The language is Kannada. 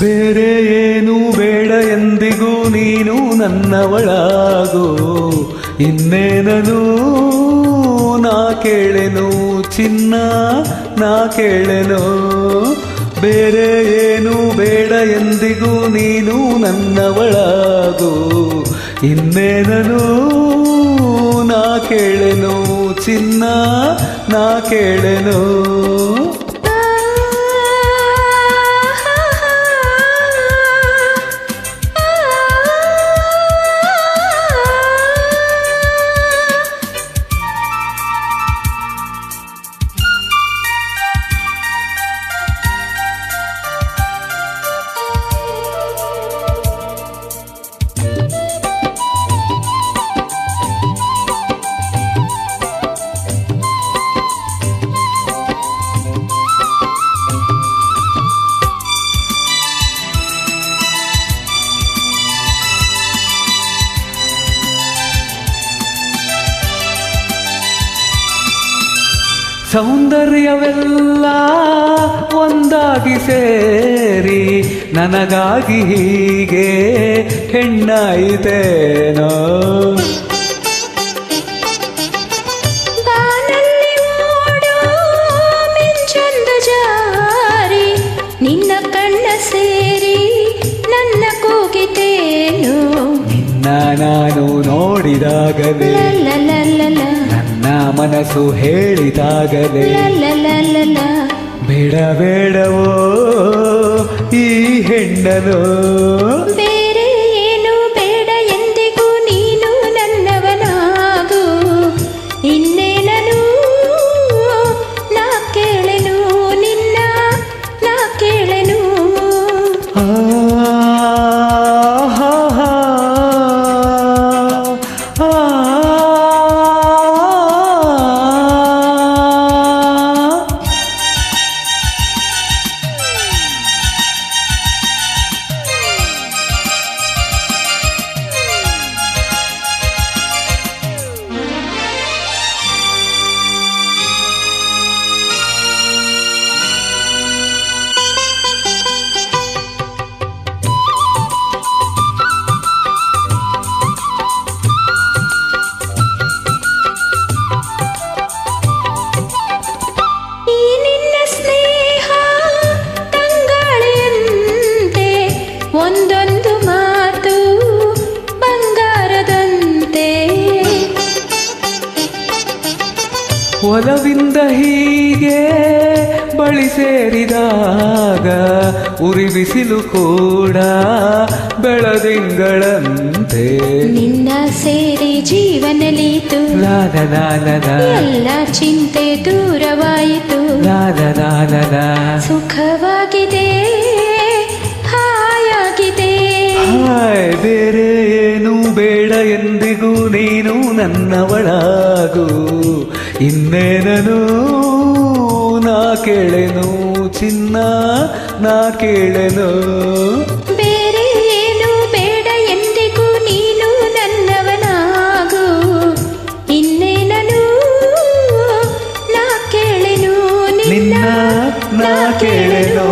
ಬೇರೆ ಏನು ಬೇಡ ಎಂದಿಗೂ ನೀನು ನನ್ನವಳಾಗು. ಇನ್ನೇನನು ನಾ ಕೇಳೆನು, ಚಿನ್ನ ನಾ ಕೇಳೆನು. ಬೇರೆ ಏನು ಬೇಡ ಎಂದಿಗೂ ನೀನು ನನ್ನವಳಾಗು. ಇನ್ನೇನನು ನಾ ಕೇಳೆನು, ಚಿನ್ನ ನಾ ಕೇಳೆನು. ಸೌಂದರ್ಯವೆಲ್ಲ ಒಂದಾಗಿ ಸೇರಿ ನನಗಾಗಿ ಹೀಗೆ ಹೆಣ್ಣಾಯಿತೇನೋ. ಬಾನಲ್ಲಿ ಓಡೋ ಮಿಂಚೊಂದು ಜಾರಿ ನಿನ್ನ ಕಣ್ಣ ಸೇರಿ ನನ್ನ ಕೂಗಿತೇನು. ನಿನ್ನ ನಾನು ನೋಡಿದಾಗಲೇ ನನ್ನ ಮನಸ್ಸು ಹೇಳಿದಾಗಲೇ ಲಲಲಲಲ. ಬೇಡ ಬೇಡವೋ ಈ ಹೆಣ್ಣನು ಒಲವಿಂದ ಹೀಗೆ ಬಳಿ ಸೇರಿದಾಗ ಉರಿ ಬಿಸಿಲು ಕೂಡ ಬೆಳದಿಂಗಳಂತೆ. ನಿನ್ನ ಸೇರಿ ಜೀವನಲೀತು. ಲಾಲ ಲಾಲ ಎಲ್ಲ ಚಿಂತೆ ದೂರವಾಯಿತು. ಲಾಲ ಲಾಲ ಸುಖವಾಗಿದೆ. ನನ್ನವಳಾಗು ಇನ್ನೇನನು ನಾ ಕೇಳೆನು ಚಿನ್ನ ನಾ ಕೇಳೆನು ಬೇರೆ ಏನು ಬೇಡ ಎಂದಿಗೂ ನೀನು ನನ್ನವನಾಗು ಇನ್ನೇನನು ನಾ ಕೇಳೆನು ನಿನ್ನ ನಾ ಕೇಳೆನು